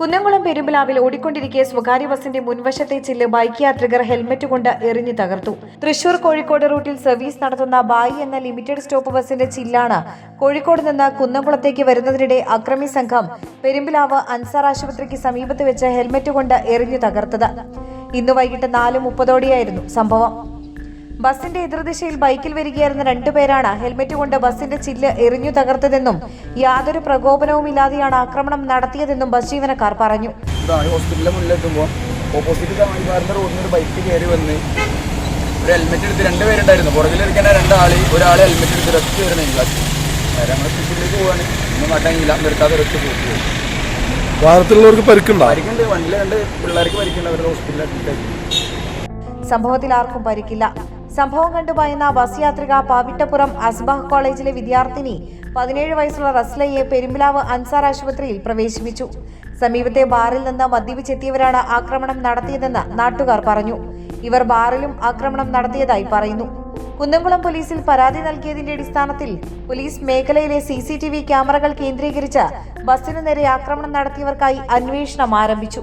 കുന്നംകുളം പെരുമ്പലാവിൽ ഓടിക്കൊണ്ടിരിക്കെ സ്വകാര്യ ബസിന്റെ മുൻവശത്തെ ചില്ല് ബൈക്ക് യാത്രികർ ഹെൽമറ്റ് കൊണ്ട് എറിഞ്ഞു തകർത്തു. തൃശൂർ കോഴിക്കോട് റൂട്ടിൽ സർവീസ് നടത്തുന്ന ബായി എന്ന ലിമിറ്റഡ് സ്റ്റോപ്പ് ബസിന്റെ ചില്ലാണ് കോഴിക്കോട് നിന്ന് കുന്നംകുളത്തേക്ക് വരുന്നതിനിടെ അക്രമി സംഘം പെരുമ്പിലാവ് അൻസാർ ആശുപത്രിക്ക് സമീപത്ത് വെച്ച് ഹെൽമറ്റ് കൊണ്ട് എറിഞ്ഞു തകർത്തത്. ഇന്ന് വൈകിട്ട് നാല് മുപ്പതോടെയായിരുന്നു സംഭവം. ബസിന്റെ എതിർദിശയിൽ ബൈക്കിൽ വരികയായിരുന്ന രണ്ടുപേരാണ് ഹെൽമെറ്റ് കൊണ്ട് ബസിന്റെ ചില്ല് എറിഞ്ഞു തകർത്തതെന്നും യാതൊരു പ്രകോപനവും ഇല്ലാതെയാണ് ആക്രമണം നടത്തിയതെന്നും ബസ് ജീവനക്കാർ പറഞ്ഞു. ഇതാണ് ഹോസ്പിറ്റലിന്റെ മുന്നിലെത്തുമ്പോൾ ഓപ്പോസിറ്റ് തമിഴ്നാടിന്റെ റോഡിൽ നിന്ന് ഒരു ബൈക്ക് കയറി വന്ന് ഒരു ഹെൽമെറ്റ് എടുത്ത് രണ്ട് പേരുണ്ടായിരുന്നു. പുറകിലിരിക്കുന്ന രണ്ടാൾ ഒരാൾ ഹെൽമെറ്റ് എടുത്ത് റെസ്റ്റ് വരണം ക്ലാസ് ഞങ്ങൾ ഹോസ്പിറ്റലിലേക്ക് പോവാണ്. ഒന്നും മാറ്റാനില്ല നിർത്താതെ റെസ്റ്റ് പോകും വാഹനത്തിലുള്ളവർക്ക് പരിക്കുണ്ടോ? പരിക്കുണ്ട്. വണ്ടിയിൽ രണ്ട് പിള്ളേർക്ക് പരിക്കുണ്ട്. അവരുടെ ഹോസ്പിറ്റലിൽ അഡ്മിറ്റ് സംഭവത്തിൽ ആർക്കും പരിക്കില്ല. സംഭവം കണ്ടു ഭയന്ന ബസ് യാത്രിക പാവിട്ടപ്പുറം അസ്ബാഹ് കോളേജിലെ വിദ്യാർത്ഥിനി പതിനേഴ് വയസ്സുള്ള റസ്ലയെ പെരുമ്പിലാവ് അൻസാർ ആശുപത്രിയിൽ പ്രവേശിപ്പിച്ചു. സമീപത്തെ ബാറിൽ നിന്ന് മദ്യപിച്ചെത്തിയവരാണ് ആക്രമണം നടത്തിയതെന്ന് നാട്ടുകാർ പറഞ്ഞു. ഇവർ ബാറിലും ആക്രമണം നടത്തിയതായി പറയുന്നു. കുന്നംകുളം പോലീസിൽ പരാതി നൽകിയതിന്റെ അടിസ്ഥാനത്തിൽ പോലീസ് മേഖലയിലെ സി സി ടി വി ക്യാമറകൾ കേന്ദ്രീകരിച്ച് ബസ്സിനു നേരെ ആക്രമണം നടത്തിയവർക്കായി അന്വേഷണം ആരംഭിച്ചു.